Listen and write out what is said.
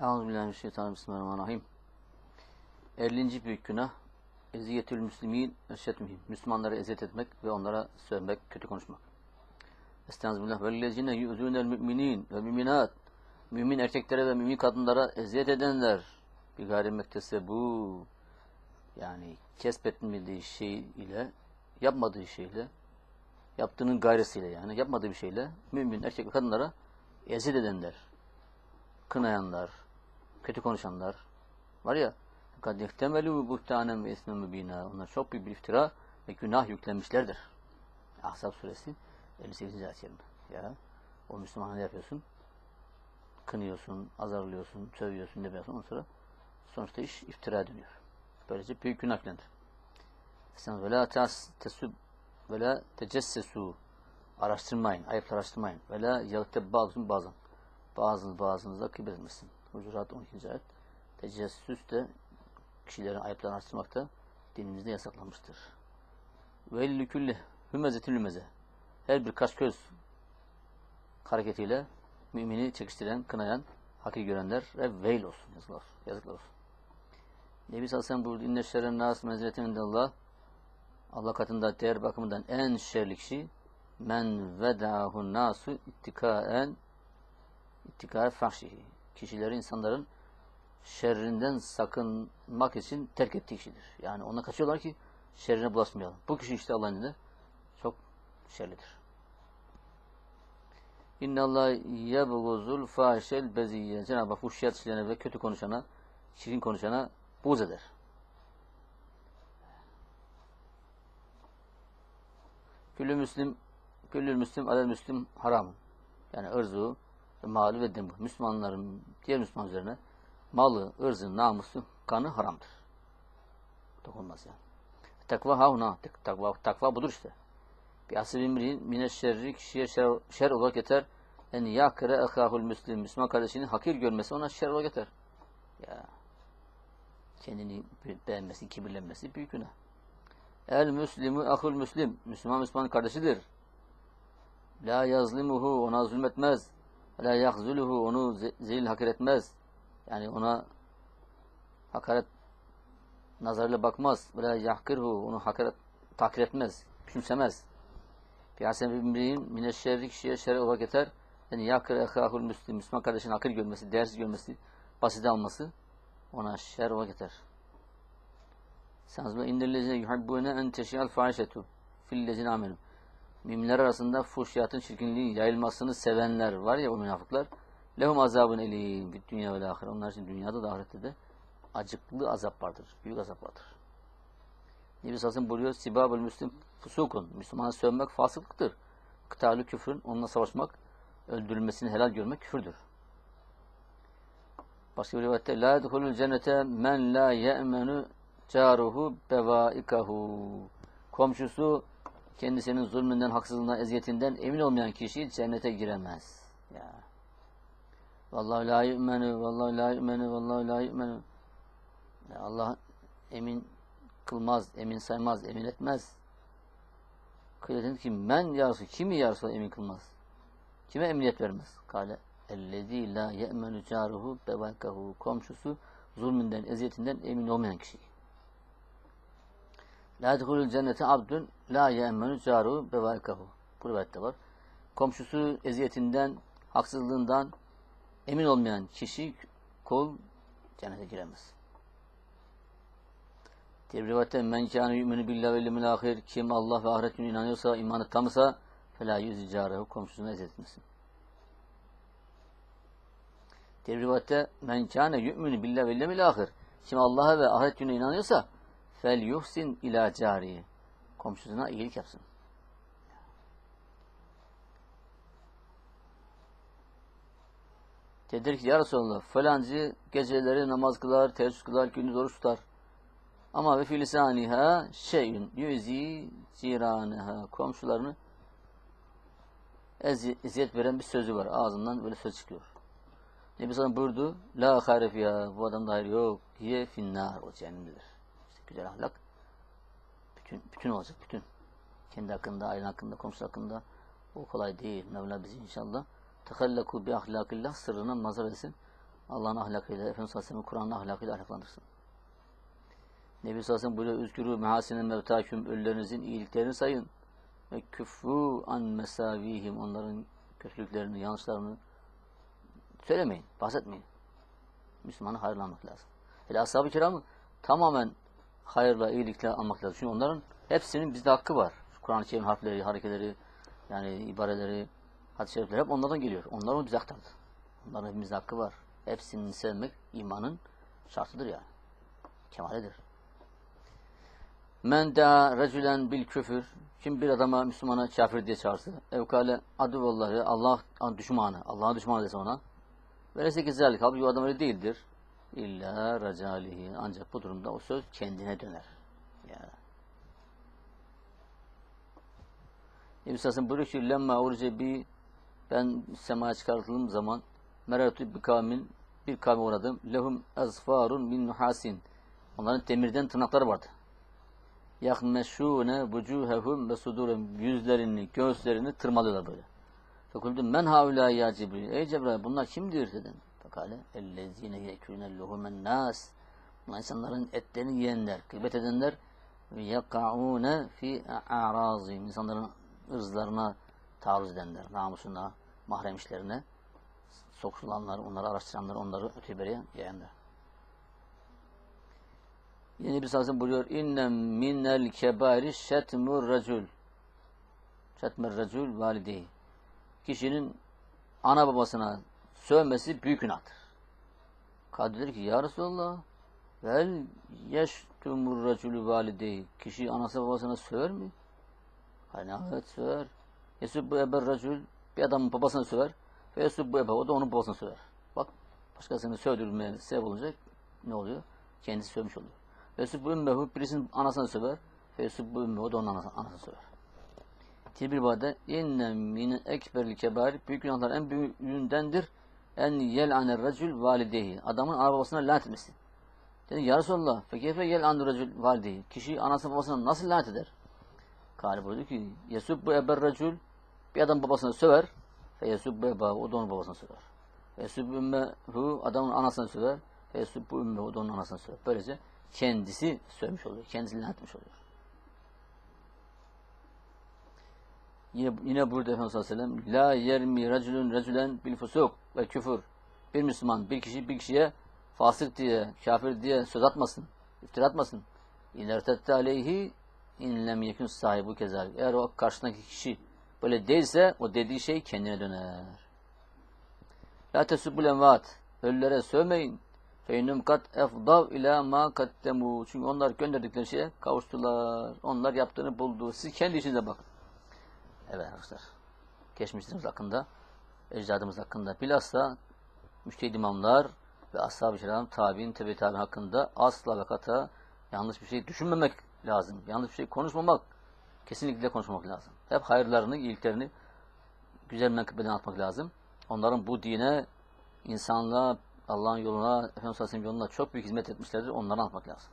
Euzubillahimineşşeytanirracim. Bismillahirrahmanirrahim. 50. büyük günah eziyetül müslimin eşşetmihim. Müslümanları eziyet etmek ve onlara sövmek, kötü konuşmak. Estağfirullah. Vellezine yu'zûnel müminin ve müminat. Mümin erkeklere ve mümin kadınlara eziyet edenler. Bir gayrimektese bu. Yani kesbetmediği şey ile, yapmadığı şeyle, yaptığının gayresiyle yani, yapmadığı bir şeyle mümin erkek ve kadınlara eziyet edenler. Kınayanlar, kötü konuşanlar var ya kad ihtemelu buhtanen ve ismen mübina. Onlar çok büyük bir iftira ve günah yüklenmişlerdir. Ahzab suresi 58. ayet kerime. Ya o Müslümana ne yapıyorsun? Kınıyorsun, azarlıyorsun, sövüyorsun, ne yapıyorsun? Ondan sonra sonuçta iş iftira dönüyor. Böylece büyük günah yüklendir. Sen ve la tesub ve la tecessesu araştırmayın, ayıplar araştırmayın. Ve la yagteb bazın bazen. Bazınız bazınıza kıybet etmesin. Hucurat 12. ayet. Tecessüs de kişilerin ayıplarını araştırmakta dinimizde yasaklanmıştır. Ve lükülle hümezetin lümeze. Her bir kaş göz hareketiyle mümini çekiştiren, kınayan, hakir görenler ve veil olsun. Yazıklar, yazıklar olsun. Nebi sallallahu buyurdu. İnne şerren nas menziletin Allah. Allah katında değer bakımından en şerli kişi men veda'hu nasu ittikaen ittika fahşihi. Kişileri, insanların şerrinden sakınmak için terk ettiği kişidir. Yani ona kaçıyorlar ki şerrine bulaşmayalım. Bu kişi işte Allah'ın izniyle çok şerlidir. İnne Allah yebguzul fahişel beziyye. Cenab-ı Hak fuhşiyat işlerine ve kötü konuşana, şirin konuşana buğz eder. Küllü müslim, küllü müslim, alel müslim haram. Yani ırzı, malı ve dembu. Müslümanların diğer Müslüman üzerine malı, ırzı, namusu, kanı haramdır. Dokunmaz yani. Takva havna. Takva, takva budur işte. Bir asibin mine şerri kişiye şer, şer olarak yeter. En yakre ehahul müslim. Müslüman kardeşinin hakir görmesi ona şer olarak yeter. Ya. Kendini beğenmesi, kibirlenmesi büyük günah. El müslimu ahul müslim. Müslüman Müslüman kardeşidir. La yazlimuhu. Ona zulmetmez. La yahzuluhu. Onu zelil hakir etmez. Yani ona hakaret nazarıyla bakmaz. Böyle yahkirhu onu hakaret takdir etmez. Küçümsemez. Piyasem bimriğin mineşşerri kişiye şerri olarak yeter. Yani yakir ehahul müslim. Müslüman kardeşin hakir görmesi, değersiz görmesi, basit alması ona şer olarak yeter. Sanzma innellezine yuhabbune en teşiyal fahişetu fillezine amenu. Müminler arasında fuhşiyatın çirkinliği yayılmasını sevenler var ya o münafıklar. Lehum azabın elim bir dünya ve ahire. Onlar için dünyada da ahirette de acıklı azap vardır. Büyük azap vardır. Nebi Sasın buyuruyor. Sibabül müslim fusukun. Müslümana sövmek fasıklıktır. Kıtalı küfrün onunla savaşmak, öldürülmesini helal görmek küfürdür. Başka bir rivayette La edhulul cennete men la ye'menu caruhu bevaikahu. Komşusu kendisinin zulmünden, haksızlığından, eziyetinden emin olmayan kişi cennete giremez. Ya. Vallahi la yu'menu, vallahi la yu'menu, vallahi la yu'menu. Allah emin kılmaz, emin saymaz, emin etmez. Kıyı ki men yarısı, kimi yarısı emin kılmaz? Kime emniyet vermez? Kale ellezî la ye'menu caruhu bevakahu. Komşusu zulmünden, eziyetinden emin olmayan kişi. La edhulul cennete abdün la ye'menu caruhu bevakahu. Bu rivayette var. Komşusu eziyetinden, haksızlığından emin olmayan kişi, kul cennete giremez. Diğer rivayette men kâne yu'minu billahi vel yevmil ahir kim Allah ve ahiret gününe inanıyorsa, imanı tamsa felâ yüzü cârehu komşusuna eziyet etmesin. Diğer rivayette men kâne yu'minu billahi vel yevmil ahir kim Allah'a ve ahiret gününe inanıyorsa fel yuhsin ila carihi komşusuna iyilik yapsın. Dedir ki ya Resulallah falancı geceleri namaz kılar, teheccüd kılar, gündüz oruç tutar. Ama ve filisaniha şeyün yüzi ciraneha komşularını eziyet veren bir sözü var. Ağzından böyle söz çıkıyor. Nebi Sallam buyurdu. La harif ya bu adamda hayır yok. Hiye finnar o cehennemdedir. Güzel ahlak bütün, bütün olacak. Bütün. Kendi hakkında, aile hakkında, komşu hakkında. O kolay değil. Mevla bizi inşallah tehallaku bi ahlakillah sırrına mazhar etsin. Allah'ın ahlakıyla, Efendimiz sallallahu aleyhi ve sellem'in Kur'an'ın ahlakıyla ahlaklandırsın. Nebi sallallahu aleyhi ve sellem buyuruyor, Üzgürü mehasinen mevtaküm, ölülerinizin iyiliklerini sayın. Ve küffu an mesavihim, onların kötülüklerini, yanlışlarını söylemeyin, bahsetmeyin. Müslümanı hayırlanmak lazım. Hele ashab-ı kiramı tamamen hayırla, iyilikle almak lazım. Çünkü onların hepsinin bizde hakkı var. Kur'an-ı Kerim harfleri, hareketleri, yani ibareleri, hadis-i şerifler hep onlardan geliyor. Onlar onu bize aktardı. Onların hepimizde hakkı var. Hepsini sevmek imanın şartıdır yani. Kemalidir. Men da recülen bil küfür. Kim bir adama Müslümana kafir diye çağırsa. Evkale adu vallahi Allah düşmanı. Allah'ın düşmanı dese ona. Ve neyse ki zalik. Halbuki o adam öyle değildir. İlla racalihi. Ancak bu durumda o söz kendine döner. Ya. Nebi Sas'ın buyuruyor ki lemma urce bi ben semaya çıkartıldığım zaman meratu bir kavmin bir kavme uğradım. Lehum azfarun min nuhasin. Onların demirden tırnakları vardı. Yakmeşûne vucuhehum ve sudurum. Yüzlerini, göğüslerini tırmalıyorlar böyle. Fekuldüm men havlâ ya Cibril. Ey Cebrail bunlar kimdir dedim. Fekale ellezîne yekûne lehumen nâs. Bunlar insanların etlerini yiyenler, gıybet edenler ve yaka'ûne fi a'razîm. İnsanların ırzlarına taarruz edenler, namusuna, mahrem işlerine sokulanlar, onları araştıranlar, onları öteberiye yayanlar. Yine bir sahasın buyuruyor. İnne minel kebari şetmur racul. Şetmer racul valideyi. Kişinin ana babasına sövmesi büyük günahtır. Kadir dedi ki ya Resulallah vel yeştumur raculu valideyi. Kişi anası babasına söver mi? Hani evet söver. Yesubbu eber racul bir adamın babasına söver. Ve yesubbu ebe o da onun babasına söver. Bak başkasını sövdürmeye sebep olacak ne oluyor? Kendisi sövmüş oluyor. Yesubbu ümmehu birisinin anasını söver. Ve yesubbu ümmehu da onun anasını, anasını söver. Tibir bade inne min ekberil kebari büyük günahlar en büyüğündendir. En yel'aner racul validehi. Adamın ana babasına lanet etmesi. Dedi ya Resulallah fekefe yel'aner racul validehi. Kişi anasını babasına nasıl lanet eder? Kâli buyurdu ki yesubbu eber racul bir adam babasını söver fe yesubbu eba o da onun babasını söver. Yesubbu ümmehu adamın anasını söver fe yesubbu ümmehu o da onun anasını söver. Böylece kendisi sövmüş oluyor. Kendisi lanet etmiş oluyor. Yine, yine burada Efendimiz sallallahu aleyhi ve sellem La yermi raculun raculen bil fusuk ve küfür. Bir Müslüman bir kişi bir kişiye fasık diye, kafir diye söz atmasın, iftira atmasın. İlertette aleyhi in lem yekun sahibi kezalik. Eğer o karşısındaki kişi böyle değilse o dediği şey kendine döner. La tesubbul envat. Ölülere sövmeyin. Feynum kat efdav ila ma kattemu. Çünkü onlar gönderdikleri şeye kavuştular. Onlar yaptığını buldu. Siz kendi işinize bakın. Evet arkadaşlar. Geçmişlerimiz hakkında, ecdadımız hakkında bilhassa müştehid imamlar ve ashab-ı kiram, tabi'in, tebe tabi'in hakkında asla ve kata yanlış bir şey düşünmemek lazım. Yanlış bir şey konuşmamak, kesinlikle konuşmamak lazım. Hep hayırlarını, iyiliklerini güzel menkıbeden atmak lazım. Onların bu dine, insanlığa, Allah'ın yoluna, Efendimiz Aleyhisselam yoluna çok büyük hizmet etmişlerdir. Onları anlatmak lazım.